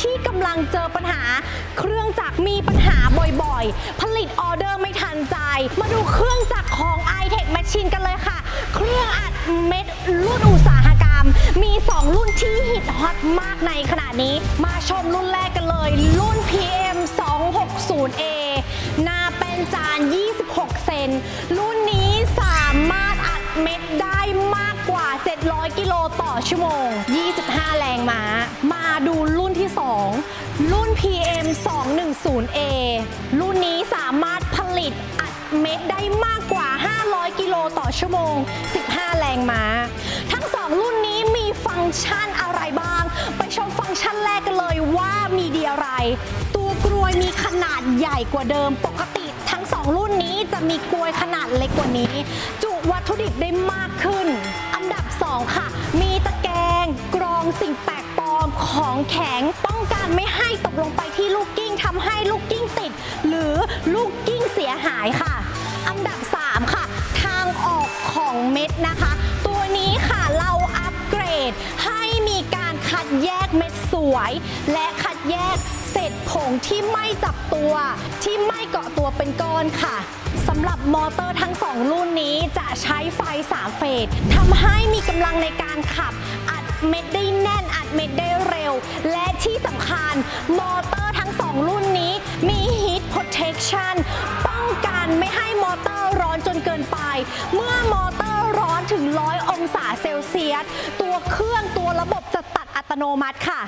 ที่กำลังเจอปัญหา เครื่องจักรมีปัญหาบ่อยๆ ผลิตออเดอร์ไม่ทันใจ มาดูเครื่องจักรของ i t e c h Machine กันเลยค่ะ เครื่องอัดเม็ดรุ่นอุตสาหกรรม มี 2 รุ่นที่ฮิตฮอตมากในขณะนี้ มาชมรุ่นแรกกันเลย รุ่น PM 260A หน้าเป็นจาน 26 เซน รุ่นนี้สามารถอัดเม็ดได้มากกว่า 700 กิโลต่อชั่วโมง รุ่น PM 210A รุ่นนี้สามารถผลิตอัดเม็ดได้มากกว่า 500 กิโลต่อชั่วโมง 15 แรงม้า ทั้ง2รุ่นนี้มีฟังก์ชันอะไรบ้าง ไปชมฟังก์ชันแรกกันเลยว่ามีดีอะไร ตัวกรวยมีขนาดใหญ่กว่าเดิมปกติทั้ง2รุ่นนี้จะมีกรวยขนาดเล็กกว่านี้ จุวัตถุดิบได้มากขึ้น อันดับ 2 ค่ะ มีตะแกรงกรองสิ่งแปลกปลอมของแข็งป้องกันไม่ใตกลงไปที่ลูกกิ้งทำให้ลูกกิ้งติด หรือลูกกิ้งเสียหายค่ะ อันดับ 3 ค่ะ ทางออกของเม็ดนะคะ ตัวนี้ค่ะเราอัปเกรดให้มีการคัดแยกเม็ดสวย และคัดแยกเศษผงที่ไม่จับตัวที่ไม่เกาะตัวเป็นก้อนค่ะสำหรับมอเตอร์ทั้ง 2 รุ่นนี้จะใช้ไฟ3เฟสทำให้มีกำลังในการขับอั เม็ดได้แน่นอัดเม็ดได้เร็ว และที่สำคัญมอเตอร์ทั้ง 2 รุ่นนี้มี Heat Protection ป้องกันไม่ให้มอเตอร์ร้อนจนเกินไป เมื่อมอเตอร์ร้อนถึง 100 องศาเซลเซียส ตัวเครื่องตัวระบบจะตัดอัตโนมัติค่ะ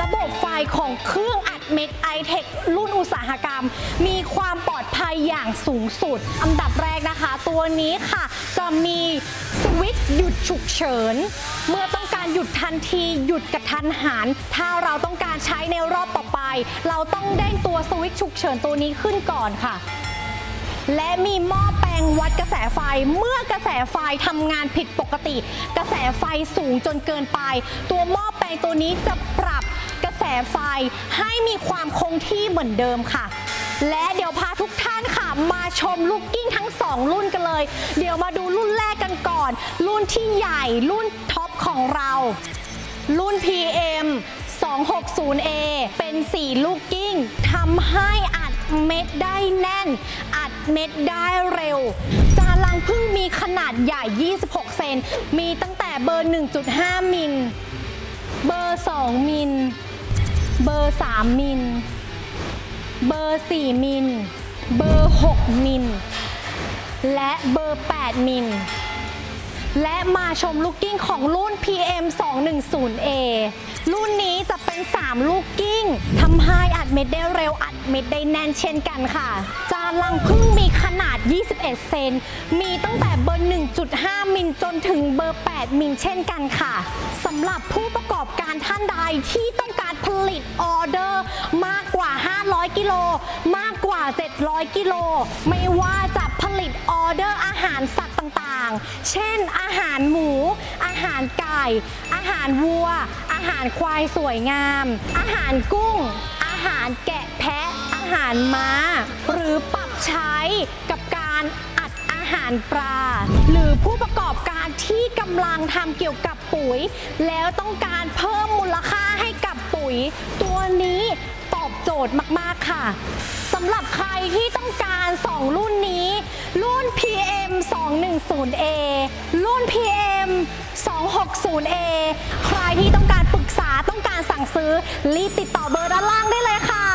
ระบบไฟของเครื่องอัดเม็ด i t e c h รุ่นอุตสาหกรรม มีความปลอดภัยอย่างสูงสุด อันดับแรกนะคะ ตัวนี้ค่ะ จะมีสวิตช์หยุดฉุกเฉิน เมื่อต้อง การหยุดทันที หยุดกระทันหัน ถ้าเราต้องการใช้ในรอบต่อไป เราต้องเด้งตัวสวิตช์ฉุกเฉินตัวนี้ขึ้นก่อนค่ะ และมีหม้อแปลงวัดกระแสไฟ เมื่อกระแสไฟทำงานผิดปกติ กระแสไฟสูงจนเกินไป ตัวหม้อแปลงตัวนี้จะปรับกระแสไฟให้มีความคงที่เหมือนเดิมค่ะ และเดี๋ยวพาทุกท่านค่ะ มาชมลูกกิ้งทั้ง 2 รุ่นกันเลย เดี๋ยวมาดูรุ่นแรกกันก่อน รุ่นที่ใหญ่รุ่นท็อป ของเรา รุ่น PM 260A เป็น 4 ลูกกิ้งทำให้อัดเม็ดได้แน่น อัดเม็ดได้เร็ว จานลังพึ่งมีขนาดใหญ่ 26 เซน มีตั้งแต่เบอร์ 1.5 มิล เบอร์ 2 มิล เบอร์ 3 มิล เบอร์ 4 มิล เบอร์ 6 มิล และเบอร์ 8 มิล และมาชมลูกกิ้งของรุ่น PM 210A รุ่นนี้จะเป็น 3 ลูกกิ้งทำให้อัดเม็ดได้เร็วอัดเม็ดได้แน่นเช่นกันค่ะ จานลังพึ่งมีขนาด 21 เซน มีตั้งแต่เบอร์ 1.5 มิลจนถึงเบอร์ 8 มิลเช่นกันค่ะสำหรับผู้ประกอบการท่านใดที่ต้องการผลิตออเดอร์มากกว่า 500 กิโล มากกว่า 700 กิโล ไม่ว่าจะผลิต เดอร์อาหารสัตว์ต่างๆ เช่น อาหารหมู อาหารไก่ อาหารวัว อาหารควายสวยงาม อาหารกุ้ง อาหารแกะแพะ อาหารม้า หรือปรับใช้กับการอัดอาหารปลา หรือผู้ประกอบการที่กำลังทำเกี่ยวกับปุ๋ย แล้วต้องการเพิ่มมูลค่าให้กับปุ๋ย ตัวนี้ตอบโจทย์มากๆค่ะำหรับใครที่ต้องการ 2 รุ่นนี้ รุ่น PM 210A รุ่น PM 260A ใครที่ต้องการปรึกษาต้องการสั่งซื้อรีบติดต่อเบอร์ด้านล่างได้เลยค่ะ